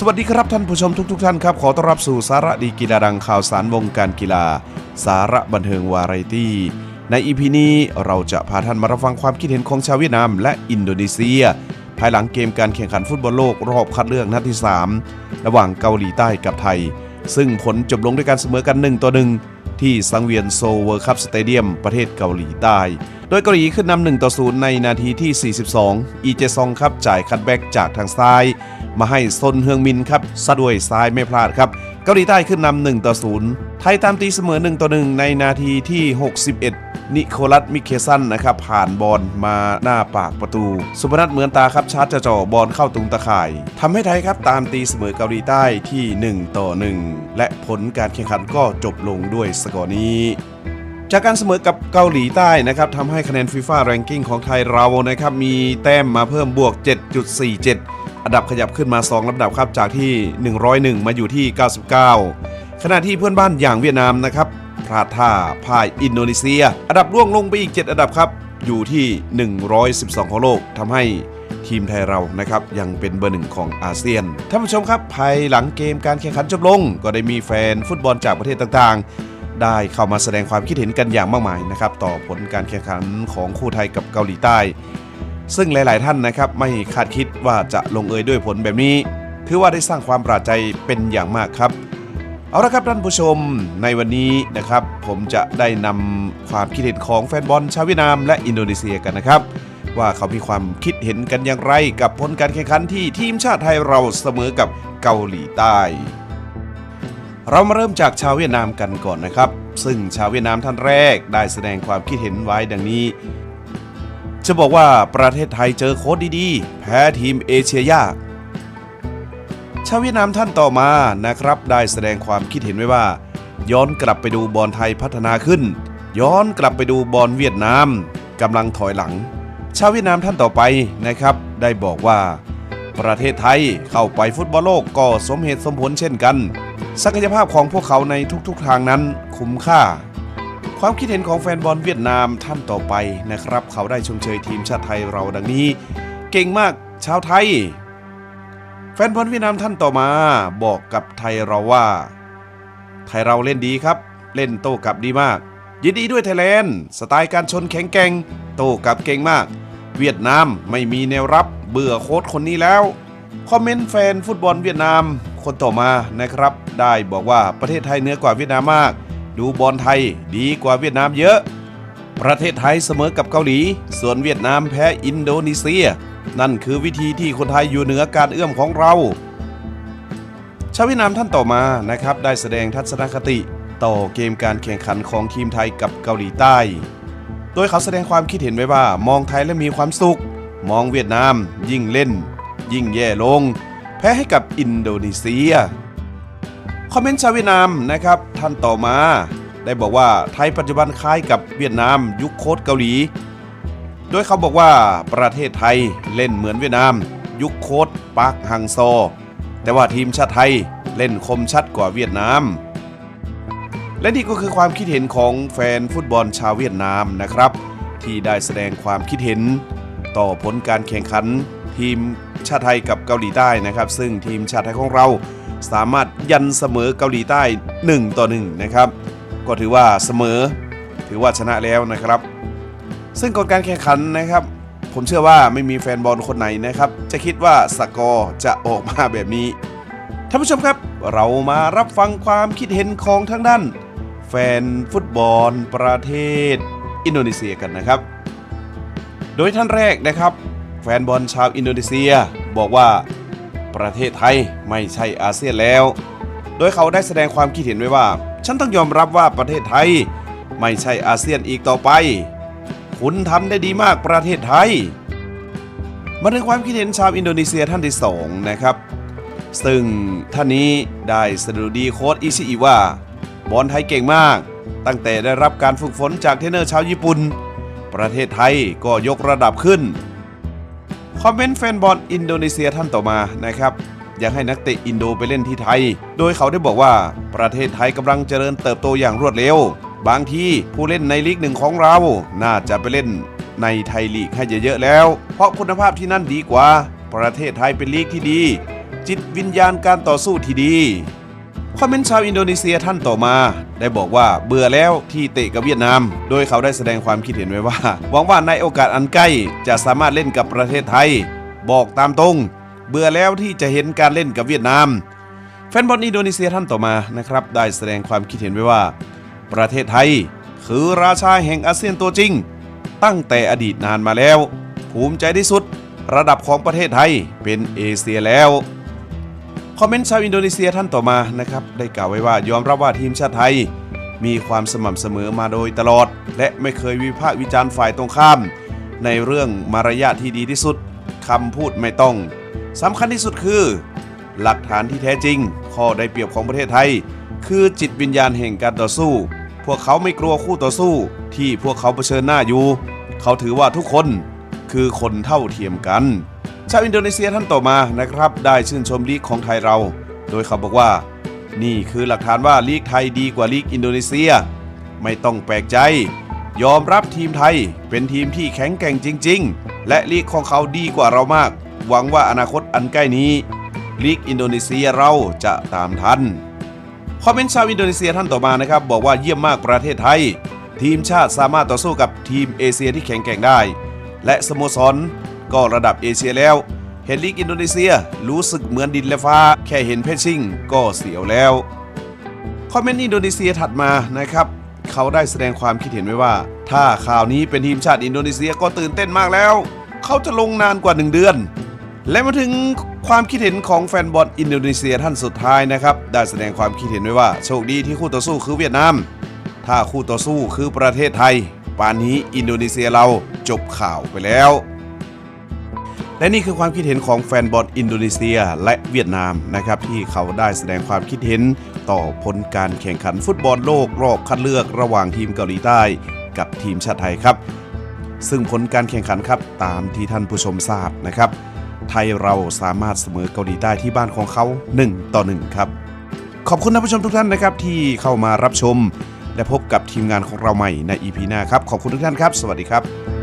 สวัสดีครับท่านผู้ชมทุกทท่านครับ ขอต้อนรับสู่สาระดีกีฬาดังข่าวสารวงการกีฬา สาระบันเทิงวาไรตี้ ในอีพีนี้เราจะพาท่านมารับฟังความคิดเห็นของชาวเวียดนามและอินโดนีเซีย ภายหลังเกมการแข่งขันฟุตบอลโลกรอบคัดเลือกนัดที่ 3 ระหว่างเกาหลีใต้กับไทย ซึ่งผลจบลงด้วยการเสมอกัน1ต่อ1ที่สังเวียนโซเวิร์คัพสเตเดียมประเทศเกาหลีใต้ โดยเกาหลีขึ้นนำ1ต่อ0ในนาทีที่ 42 อีเจซองครับจ่ายคัตแบ็กจากทางซ้าย มาให้ซนเฮืองมินครับซะด้วยซ้ายไม่พลาดครับ เกาหลีใต้ขึ้นนำ1ต่อ0ไทยตามตีเสมอ1ต่อ1ในนาทีที่ 61 นิโคลัสมิเคซันนะครับผ่านบอลมาหน้าปากประตู สุพนัทเหมือนตาครับชาร์จจะจ่อบอลเข้าตรงตะข่ายทำให้ไทยครับตามตีเสมอเกาหลีใต้ที่ 1 ต่อ 1 และผลการแข่งขันก็จบลงด้วยสกอร์นี้จากการเสมอกับเกาหลีใต้นะครับทำให้คะแนนฟีฟ่าแรงกิ้งของไทยเรานะครับมีแต้มมาเพิ่มบวก 7.47 อันดับขยับขึ้นมา 2ลำดับครับจากที่ 101 มาอยู่ที่ 99 ขณะที่เพื่อนบ้านอย่างเวียดนามนะครับพลาดท่าพ่ายอินโดนีเซีย อันดับร่วงลงไปอีก 7 อันดับครับ อยู่ที่ 112 ของโลกทำให้ทีมไทยเรานะครับยังเป็นเบอร์หนึ่งของอาเซียนท่านผู้ชมครับ ภายหลังเกมการแข่งขันจบลง ก็ได้มีแฟนฟุตบอลจากประเทศต่างๆ ได้เข้ามาแสดงความคิดเห็นกันอย่างมากมายนะครับต่อผลการแข่งขันของคู่ไทยกับเกาหลีใต้ ซึ่งหลาย ๆ ท่านนะครับไม่คาดคิดว่าจะลงเอยด้วยผลแบบนี้ ถือว่าได้สร้างความประหลาใจเป็นอย่างมากครับ เอาละครับท่านผู้ชมในวันนี้นะครับ ผมจะได้นำความคิดเห็นของแฟนบอลชาวเวียดนามและอินโดนีเซียกันนะครับ ว่าเขามีความคิดเห็นกันอย่างไร กับผลการแข่งขันที่ทีมชาติไทยเราเสมอกับเกาหลีใต้ เรามาเริ่มจากชาวเวียดนามกันก่อนนะครับ ซึ่งชาวเวียดนามท่านแรกได้แสดงความคิดเห็นไว้ดังนี้ จะบอกว่าประเทศไทยเจอโค้ดดีๆ แพ้ทีมเอเชียยากชาวเวียดนามท่านต่อมานะครับ ได้แสดงความคิดเห็นไว้ว่า ย้อนกลับไปดูบอลไทยพัฒนาขึ้น ย้อนกลับไปดูบอลเวียดนามกำลังถอยหลัง ชาวเวียดนามท่านต่อไปนะครับ ได้บอกว่า ประเทศไทยเข้าไปฟุตบอลโลกก็สมเหตุสมผลเช่นกัน ศักยภาพของพวกเขาในทุกๆทางนั้นคุ้มค่า ความคิดเห็นของแฟนบอลเวียดนามท่านต่อไปนะครับ เขาได้ชมเชยทีมชาติไทยเราดังนี้ เก่งมากชาวไทย แฟนบอลเวียดนามท่านต่อมาบอกกับไทยเราว่า ไทยเราเล่นดีครับ เล่นโต้กลับดีมาก ยินดีด้วยไทยแลนด์สไตล์การชนแข็งแกร่งโต้กลับเก่งมาก เวียดนามไม่มีแนวรับเบื่อโค้ชคนนี้แล้วคอมเมนต์แฟนฟุตบอลเวียดนามคนต่อมานะครับ ได้บอกว่าประเทศไทยเหนือกว่าเวียดนามมาก ดูบอลไทยดีกว่าเวียดนามเยอะ ประเทศไทยเสมอกับเกาหลี ส่วนเวียดนามแพ้อินโดนีเซีย นั่นคือวิธีที่คนไทยอยู่เหนือการเอื้อมของเรา ชาวเวียดนามท่านต่อมานะครับ ได้แสดงทัศนคติต่อเกมการแข่งขันของทีมไทยกับเกาหลีใต้ โดยเขาแสดงความคิดเห็นไว้ว่ามองไทยและมีความสุข มองเวียดนามยิ่งเล่น ยิ่งแย่ลง แพ้ให้กับอินโดนีเซีย คอมเมนต์ชาวเวียดนามนะครับท่านต่อมา ได้บอกว่าไทยปัจจุบันคล้ายกับเวียดนามยุคโคดเกาหลี โดยเขาบอกว่าประเทศไทยเล่นเหมือนเวียดนาม ยุคโคดปาร์คฮังโซ แต่ว่าทีมชาติไทยเล่นคมชัดกว่าเวียดนาม และนี่ก็คือความคิดเห็นของแฟนฟุตบอลชาวเวียดนามนะครับ ที่ได้แสดงความคิดเห็น ต่อผลการแข่งขัน ทีมชาติไทยกับเกาหลีใต้นะครับ ซึ่งทีมชาติไทยของเรา สามารถยันเสมอเกาหลีใต้ 1 ต่อ 1 นะครับ ก็ถือว่าเสมอ ถือว่าชนะแล้วนะครับ ซึ่งก่อนการแข่งขันนะครับ ผมเชื่อว่าไม่มีแฟนบอลคนไหนนะครับ จะคิดว่าสกอร์จะออกมาแบบนี้ท่านผู้ชมครับเรามารับฟังความคิดเห็นของทางด้าน แฟนฟุตบอลประเทศ อินโดนีเซียกันนะครับ โดยท่านแรกนะครับ แฟนบอลชาวอินโดนีเซียบอกว่า ประเทศไทยไม่ใช่อาเซียนแล้ว โดยเขาได้แสดงความคิดเห็นไว้ว่า ฉันต้องยอมรับว่าประเทศไทย ไม่ใช่อาเซียนอีกต่อไป คุณทำได้ดีมากประเทศไทย มาถึงความคิดเห็นชาวอินโดนีเซียท่านที่สองนะครับ ซึ่งท่านนี้ได้สดุดีโค้ดอิชิอิว่าบอลไทยเก่งมาก ตั้งแต่ได้รับการฝึกฝนจากเทรนเนอร์ชาวญี่ปุ่น ประเทศไทยก็ยกระดับขึ้น คอมเมนต์แฟนบอลอินโดนีเซียท่านต่อมานะครับอยากให้นักเตะอินโดไปเล่นที่ไทย โดยเขาได้บอกว่าประเทศไทยกำลังเจริญเติบโตอย่างรวดเร็ว บางทีผู้เล่นในลีกหนึ่งของเรา น่าจะไปเล่นในไทยลีกให้เยอะๆแล้ว เพราะคุณภาพที่นั่นดีกว่า ประเทศไทยเป็นลีกที่ดี จิตวิญญาณการต่อสู้ที่ดี คอมเมนต์ชาวอินโดนีเซียท่านต่อมา ได้บอกว่าเบื่อแล้วที่เตะกับเวียดนาม โดยเขาได้แสดงความคิดเห็นไว้ว่าหวังว่าในโอกาสอันใกล้จะสามารถเล่นกับประเทศไทย บอกตามตรง เบื่อแล้วที่จะเห็นการเล่นกับเวียดนาม แฟนบอลอินโดนีเซียท่านต่อมานะครับได้แสดงความคิดเห็นไว้ว่า ประเทศไทย คือราชาแห่งอาเซียนตัวจริง ตั้งแต่อดีตนานมาแล้ว ภูมิใจที่สุด ระดับของประเทศไทยเป็นเอเชียแล้ว คอมเมนต์ชาวอินโดนีเซียท่านต่อมานะครับได้กล่าวไว้ว่ายอมรับว่าทีมชาติไทย มีความสม่ำเสมอมาโดยตลอด และไม่เคยวิพากษ์วิจารณ์ฝ่ายตรงข้าม ในเรื่องมารยาทที่ดีที่สุดคำพูดไม่ต้องสำคัญที่สุดคือ หลักฐานที่แท้จริง ข้อได้เปรียบของประเทศไทย คือจิตวิญญาณแห่งการต่อสู้ พวกเขาไม่กลัวคู่ต่อสู้ ที่พวกเขาเผชิญหน้าอยู่ เขาถือว่าทุกคนคือคนเท่าเทียมกัน ชาวอินโดนีเซียท่านต่อมานะครับ ได้ชื่นชมลีกของไทยเรา โดยเขาบอกว่า นี่คือหลักฐานว่าลีกไทยดีกว่าลีกอินโดนีเซีย ไม่ต้องแปลกใจ ยอมรับทีมไทยเป็นทีมที่แข็งแกร่งจริง ๆ และลีกของเขาดีกว่าเรามาก หวังว่าอนาคตอันใกล้นี้ลีกอินโดนีเซียเราจะตามทันคอมเมนต์ชาวอินโดนีเซียท่านต่อมานะครับ บอกว่าเยี่ยมมากประเทศไทย ทีมชาติสามารถต่อสู้กับทีมเอเชียที่แข็งแกร่งได้ และสโมสร ก็ระดับเอเชียแล้ว เห็นลีกอินโดนีเซียรู้สึกเหมือนดินและฟ้า แค่เห็นเพชชิ่งก็เสียวแล้ว คอมเมนต์อินโดนีเซียถัดมานะครับ เขาได้แสดงความคิดเห็นไว้ว่า ถ้าข่าวนี้เป็นทีมชาติอินโดนีเซียก็ตื่นเต้นมากแล้ว เขาจะลงนานกว่า 1 เดือน และมาถึงความคิดเห็นของแฟนบอลอินโดนีเซียท่านสุดท้ายนะครับได้แสดงความคิดเห็นไว้ว่าโชคดีที่คู่ต่อสู้คือเวียดนามถ้าคู่ต่อสู้คือประเทศไทยป่านนี้อินโดนีเซียเราจบข่าวไปแล้ว และนี่คือความคิดเห็นของแฟนบอลอินโดนีเซียและเวียดนามนะครับที่เขาได้แสดงความคิดเห็นต่อผลการแข่งขันฟุตบอลโลกรอบคัดเลือกระหว่างทีมเกาหลีใต้กับทีมชาติไทยครับ ซึ่งผลการแข่งขันครับตามที่ท่านผู้ชมทราบนะครับ ไทยเราสามารถเสมอเกาหลีใต้ที่บ้านของเขา 1 ต่อ 1 ครับ ขอบคุณท่านผู้ชมทุกท่านนะครับที่เข้ามารับชม และพบกับทีมงานของเราใหม่ใน EP หน้าครับขอบคุณทุกท่านครับ สวัสดีครับ